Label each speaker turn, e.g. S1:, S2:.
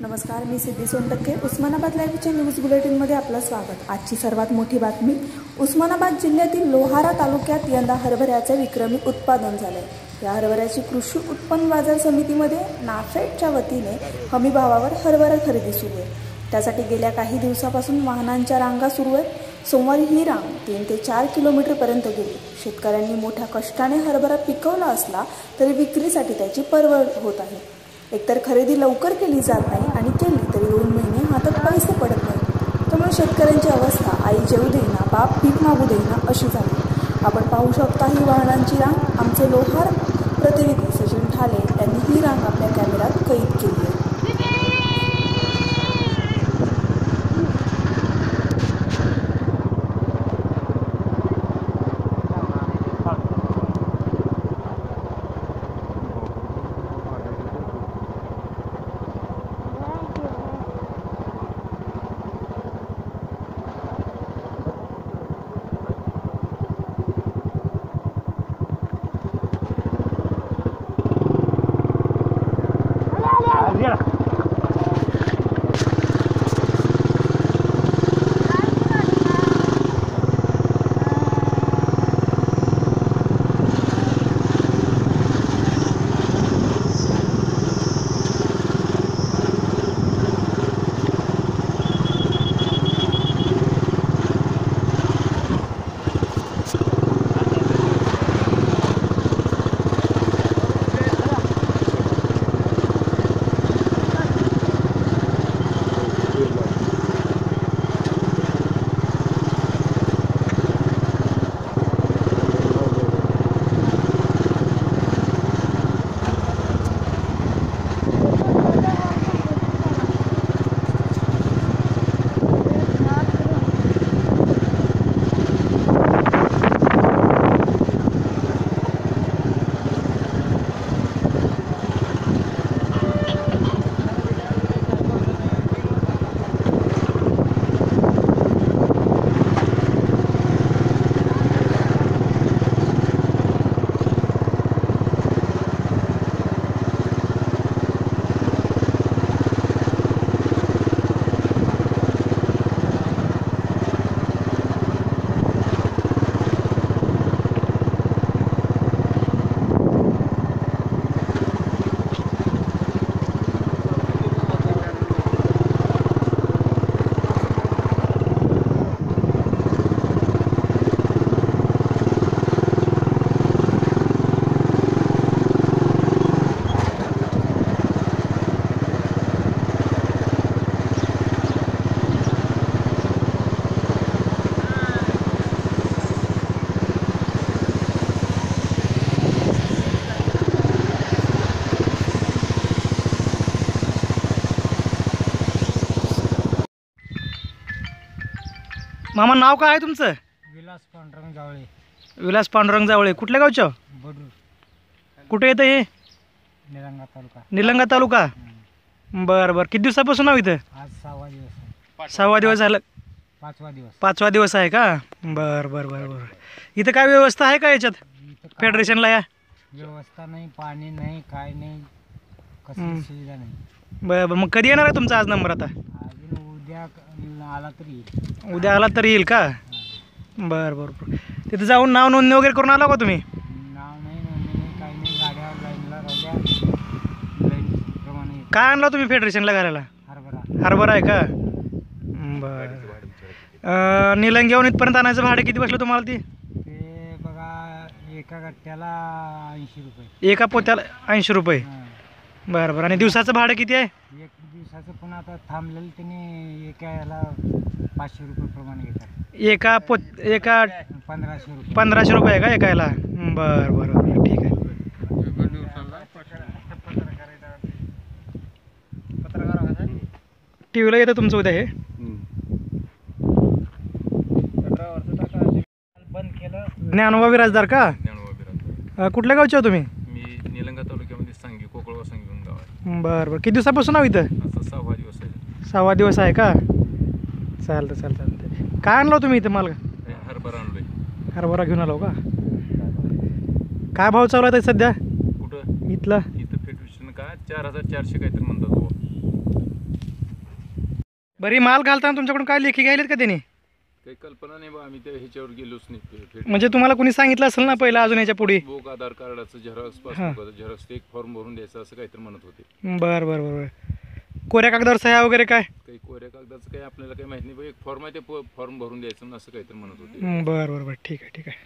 S1: नमस्कार मी सिद्धी सोनटक्के. उस्मानाबाद लाईव्हच्या न्यूज बुलेटिनमध्ये आपलं स्वागत. आजची सर्वात मोठी बातमी उस्मानाबाद जिल्ह्यातील लोहारा तालुक्यात यंदा हरभऱ्याचे विक्रमी उत्पादन झाले या हरभऱ्याची कृषी उत्पन्न बाजार समितीमध्ये नाफेडच्या वतीने हमीभावावर हरभरा खरेदी सुरू आहे. त्यासाठी गेल्या काही दिवसापासून वाहनांच्या रांगा सुरू आहेत. सोमवारी ही रांग तीन ते चार किलोमीटरपर्यंत गेली. शेतकऱ्यांनी मोठ्या कष्टाने हरभरा पिकवला असला तरी विक्रीसाठी त्याची परवड होत आहे. एकतर खरेदी लवकर केली जात नाही आणि केली तरी दोन महिने हातात पैसे पडत नाही. त्यामुळे शेतकऱ्यांची अवस्था आई जेवू देईना बाप पीक मागू देईना अशी झाली. आपण पाहू शकता ही वाहनांची रांग. आमचे लोहार प्रतिनिधी सचिन ठाले यांनी ही रांग आपल्या कॅमेऱ्यात कैद केली.
S2: मामा नाव काय आहे तुमचं?
S3: विलास पांडुरंग जावळे.
S2: विलास पांडुरंग जावळे. कुठल्या गावचं?
S3: बडूर
S2: कुठे येतं हे?
S3: निलंगा तालुका.
S2: निलंगा तालुका? बरं बरं. किती दिवसापासून नाव इथं?
S3: आज सहावा दिवस आहे.
S2: सहावा दिवस झालं.
S3: पाचवा दिवस.
S2: पाचवा दिवस आहे का? बरं बरं बरं बरं. इथं काय व्यवस्था आहे का याच्यात?
S3: इथं काय?
S2: फेडरेशनला या?
S3: व्यवस्था नाही पाणी नाही काय नाही. कसली सुविधा नाही.
S2: बरं बरं. मग कधी येणार आहे तुमचा आज नंबर आता?
S3: उद्या आला तरी येईल.
S2: उद्या आला तर येईल का? बरं बरं बरं. तिथं जाऊन नाव नोंदणी वगैरे करून आला का तुम्ही?
S3: नाव नाही नोंदणी नाही काही नाही. गाड्या लाईनला राहिल्या लाईन प्रमाणे येत.
S2: काय आणला तुम्ही फेडरेशनला घालायला?
S3: हरभरा.
S2: हरभरा आहे का? बरं. अं, निलंग्याहून इथपर्यंत आणायचं भाडं किती बसलं तुम्हाला ती?
S3: ते बघा एका गट्ट्याला ऐंशी रुपये.
S2: एका पोत्याला ऐंशी रुपये.
S3: हां.
S2: बरं बरं. आणि दिवसाचं भाडं किती आहे?
S3: एक दिवसाचं पण आता थांबलेलं त्याने एका याला पाचशे रुपये प्रमाणे घेतात
S2: एका पोत एका
S3: पंधराशे रुपये.
S2: पंधराशे रुपये आहे का एकायला बरं बरं बरं ठीक आहे. टी व्हीला येतं तुमचं उद्या हे?
S3: बंद केलं
S2: ज्ञानोबा विराजदार का. अं, कुठल्या गावचे हो तुम्ही?
S4: मी निलंगा तालुक्यामध्ये सांगी कोकळवा सांगून गाव आहे
S2: बरं बरं. किती दिवसापासून आहो इथं
S4: आता सहावा दिवस आहे
S2: सहावा दिवस आहे का? चालतं चालतं चालतं काय आणलं तुम्ही इथं माल
S4: हे हरभरा आणलोय.
S2: हरभरा घेऊन आलो का? काय भाव चालू आहे सध्या?
S4: कुठं?
S2: इथला.
S4: इथं फेडरेशन का? चार हजार चारशे काहीतरी म्हणतात
S2: बरी माल घालताना तुमच्याकडून काय लेखी घ्यायलेत का त्यांनी?
S4: काही कल्पना नाही बा आम्ही त्या ह्याच्यावर गेलोच नाही.
S2: म्हणजे तुम्हाला कोणी सांगितलं असेल ना पहिलं अजून याच्यापुढे?
S4: बुक आधार कार्डाचं झेरॉक्स झेरॉक्स एक फॉर्म भरून द्यायचं असं काहीतरी म्हणत होते.
S2: बरं बरं बरं. कोऱ्या कागदावर सह्या वगैरे काय?
S4: काही कोऱ्या कागदाचं काही आपल्याला काही माहिती नाही. पण एक फॉर्म आहे ते फॉर्म भरून द्यायचं असं काहीतरी म्हणत होते.
S2: बरं बरं बरं. ठीक आहे ठीक आहे.